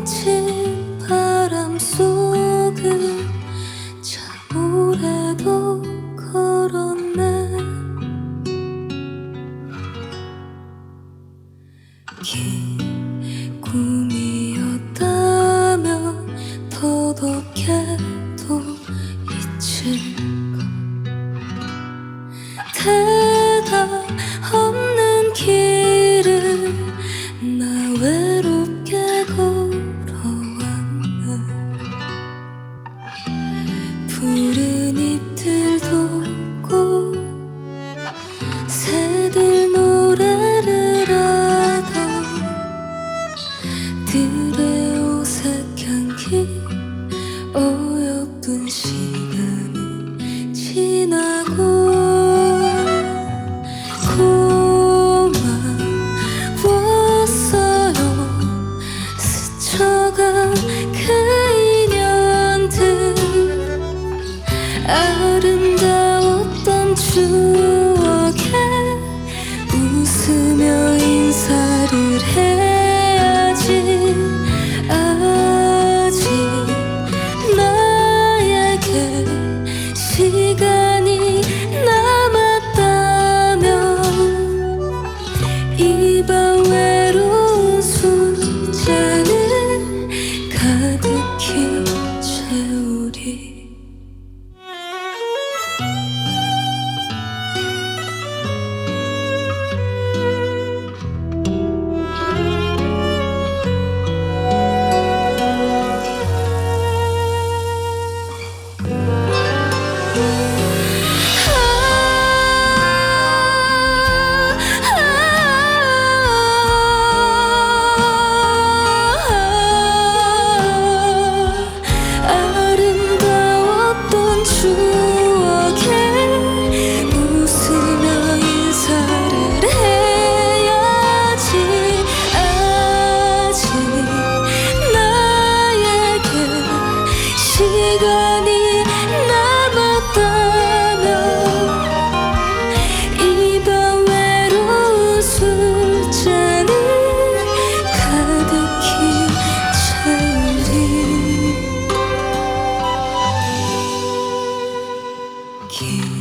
거친 바람 속을 꿈이었다면 더덥게도 잊힐까 대답 없는 길을 나 외롭게 걸어왔네. 푸른 어여쁜 시간이 지나고 고마웠어요. 스쳐간 그 인연들 아름 地。you.